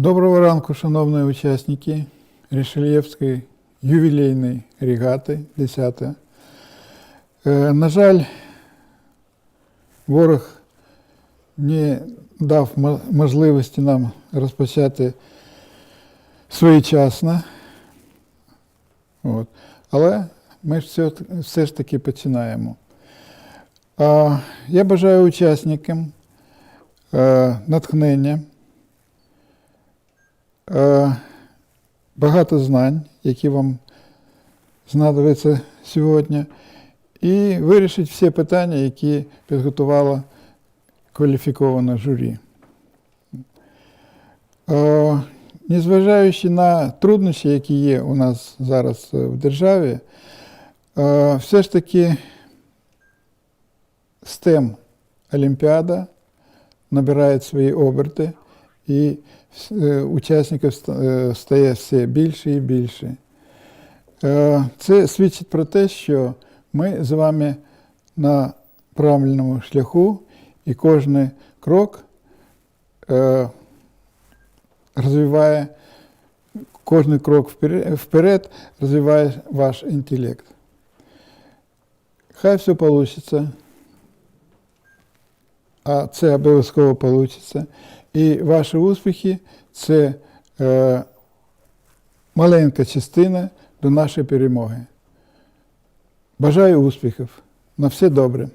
Доброго ранку, шановні учасники Рішельєвської ювілейної регати 10. Е, На жаль, ворог не дав можливості нам розпочати своєчасно. От. Але ми все, все ж таки починаємо. Я бажаю учасникам е, натхнення, багато знань, які вам знадобляться сьогодні, і вирішити всі питання, які підготувало кваліфіковане журі. Е, Незважаючи на труднощі, які є у нас зараз е, в державі, е, все ж таки STEM Олімпіада набирає свої оберти, і е, учасників ста- е, стає все більше і більше. Е, Це свідчить про те, що ми з вами на правильному шляху, і кожен крок е, розвиває, кожен крок вперед розвиває ваш інтелект. Хай все вийде, а це обов'язково вийде. І ваші успіхи це е, маленька частина до нашої перемоги. Бажаю успіхів. На все добре.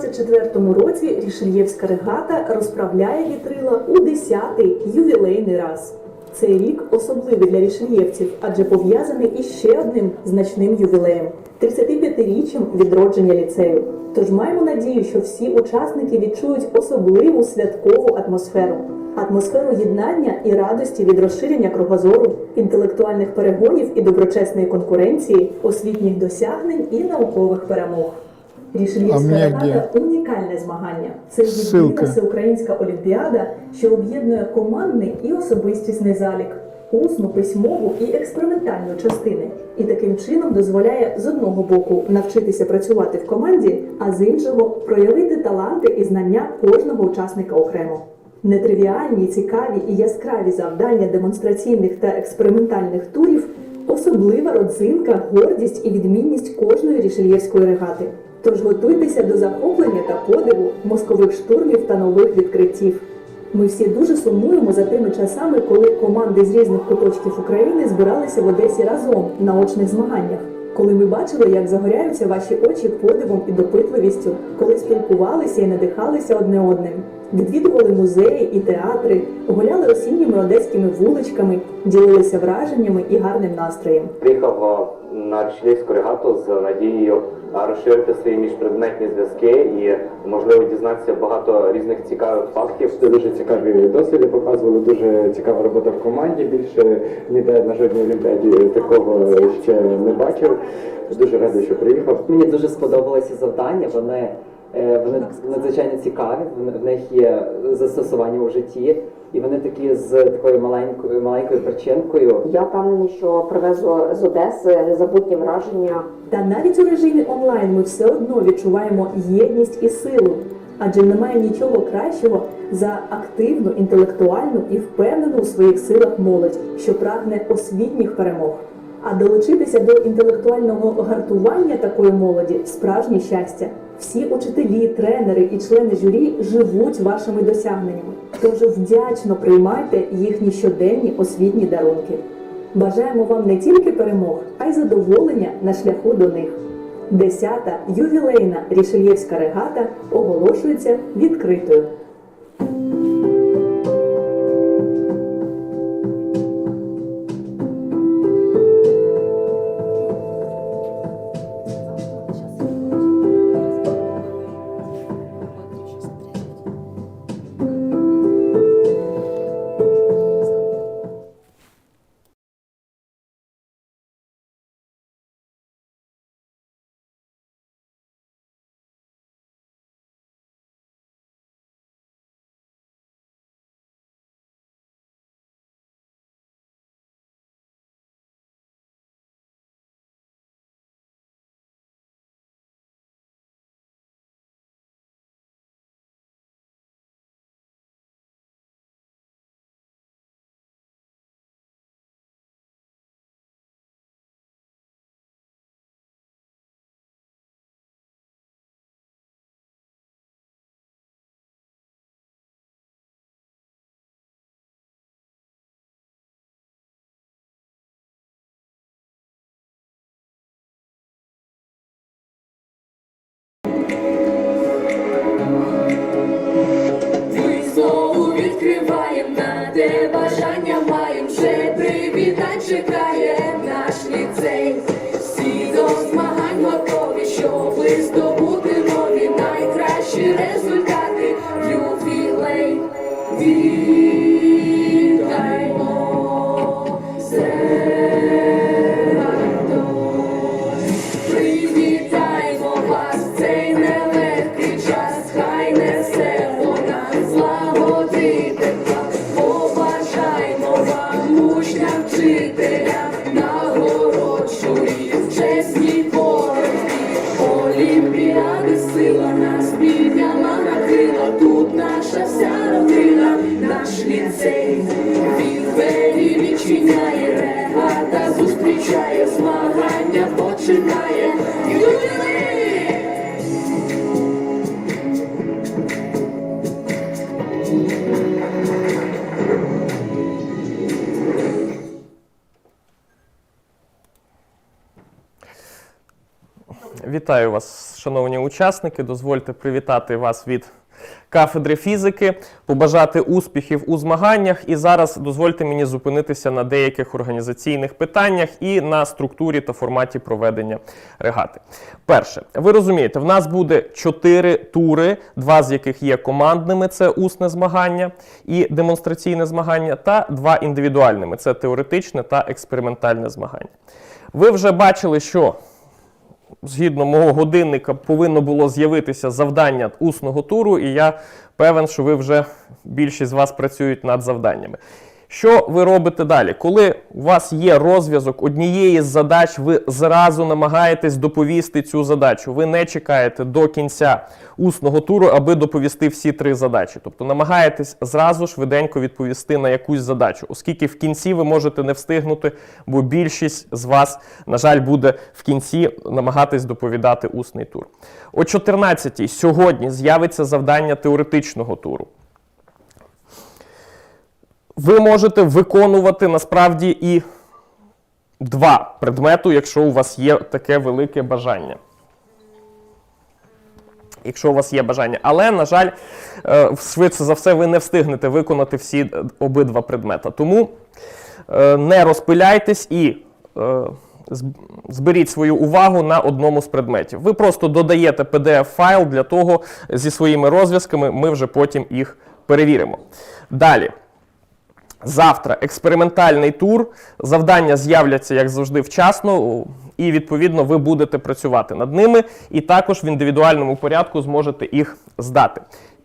2024 році Рішельєвська регата розправляє вітрила у 10-й ювілейний раз. Цей рік особливий для рішельєвців, адже пов'язаний із ще одним значним ювілеєм 35-річчям відродження ліцею. Тож маємо надію, що всі учасники відчують особливу святкову атмосферу. Атмосферу єднання і радості від розширення кругозору, інтелектуальних перегонів і доброчесної конкуренції, освітніх досягнень і наукових перемог. А Рішельєвська регата унікальне змагання. Це єдина всеукраїнська олімпіада, що об'єднує командний і особистісний залік, усну, письмову і експериментальну частини, і таким чином дозволяє з одного боку навчитися працювати в команді, а з іншого проявити таланти і знання кожного учасника окремо. Нетривіальні, цікаві і яскраві завдання демонстраційних та експериментальних турів особлива родзинка, гордість і відмінність кожної рішельєвської регати. Тож готуйтеся до захоплення та подиву, мозкових штурмів та нових відкриттів. Ми всі дуже сумуємо за тими часами, коли команди з різних куточків України збиралися в Одесі разом на очних змаганнях. Коли ми бачили, як загоряються ваші очі подивом і допитливістю, коли спілкувалися і надихалися одне одним, відвідували музеї і театри, гуляли осінніми одеськими вуличками, ділилися враженнями і гарним настроєм. Приїхав на Річлівську регату з надією розширити свої міжпредметні зв'язки і можливо дізнатися багато різних цікавих фактів. Це дуже цікаві досвіди показували, дуже цікава робота в команді. Більше ніде на жодній олімпіаді такого ще не бачив. Дуже радий, що приїхав. Мені дуже сподобалися завдання. Вони, е, вони надзвичайно цікаві. В них є застосування у житті, і вони такі з такою маленькою маленькою причинкою. Я впевнена, що привезу з Одеси незабутні враження. Та навіть у режимі онлайн ми все одно відчуваємо єдність і силу, адже немає нічого кращого за активну, інтелектуальну і впевнену у своїх силах молодь, що прагне освітніх перемог. А долучитися до інтелектуального гартування такої молоді справжнє щастя. Всі учителі, тренери і члени журі живуть вашими досягненнями. Тож вдячно приймайте їхні щоденні освітні дарунки. Бажаємо вам не тільки перемог, а й задоволення на шляху до них. Десята ювілейна Рішельєвська регата оголошується відкритою. Відчиняє, регата зустрічає, змагання починає. Ювілей! Вітаю вас, шановні учасники. Дозвольте привітати вас від кафедри фізики, побажати успіхів у змаганнях. І зараз дозвольте мені зупинитися на деяких організаційних питаннях і на структурі та форматі проведення регати. Перше, ви розумієте, в нас буде чотири тури, два з яких є командними це усне змагання і демонстраційне змагання, та два індивідуальними це теоретичне та експериментальне змагання. Ви вже бачили, що згідно мого годинника, повинно було з'явитися завдання усного туру, і я певен, що ви вже більшість з вас працюють над завданнями. Що ви робите далі? Коли у вас є розв'язок однієї з задач, ви зразу намагаєтесь доповісти цю задачу. Ви не чекаєте до кінця усного туру, аби доповісти всі три задачі. Тобто намагаєтесь зразу швиденько відповісти на якусь задачу, оскільки в кінці ви можете не встигнути, бо більшість з вас, на жаль, буде в кінці намагатись доповідати усний тур. О 14-й сьогодні з'явиться завдання теоретичного туру ви можете виконувати насправді і два предмету, якщо у вас є таке велике бажання. Якщо у вас є бажання. Але, на жаль, е, швидше за все, ви не встигнете виконати всі е, обидва предмета. Тому е, не розпиляйтесь і зберіть свою увагу на одному з предметів. Ви просто додаєте PDF-файл для того зі своїми розв'язками, ми вже потім їх перевіримо. Далі. Завтра експериментальний тур. Завдання з'являться, як завжди, вчасно, і відповідно ви будете працювати над ними, і також в індивідуальному порядку зможете їх здати.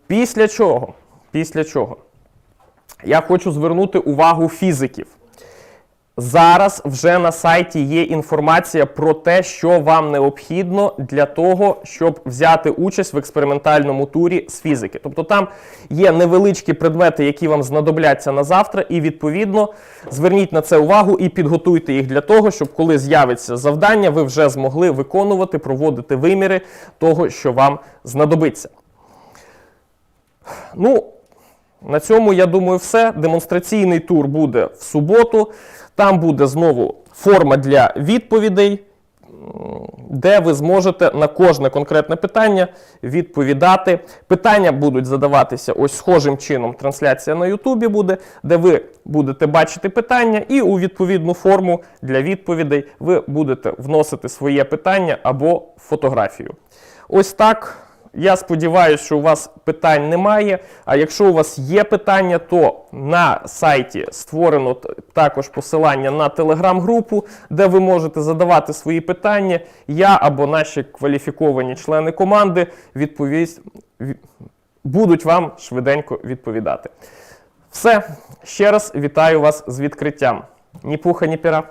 Після чого? Після чого? Я хочу звернути увагу фізиків. Зараз вже на сайті є інформація про те, що вам необхідно для того, щоб взяти участь в експериментальному турі з фізики. Тобто там є невеличкі предмети, які вам знадобляться на завтра, і відповідно зверніть на це увагу і підготуйте їх для того, щоб коли з'явиться завдання, ви вже змогли виконувати, проводити виміри того, що вам знадобиться. Ну, на цьому, я думаю, все. Демонстраційний тур буде в суботу. Там буде знову форма для відповідей, де ви зможете на кожне конкретне питання відповідати. Питання будуть задаватися ось схожим чином. Трансляція на Ютубі буде, де ви будете бачити питання, і у відповідну форму для відповідей ви будете вносити своє питання або фотографію. Ось так. Я сподіваюся, що у вас питань немає. А якщо у вас є питання, то на сайті створено також посилання на телеграм-групу, де ви можете задавати свої питання. Я або наші кваліфіковані члени команди відповість, будуть вам швиденько відповідати. Все, ще раз вітаю вас з відкриттям. Ні пуха, ні пера.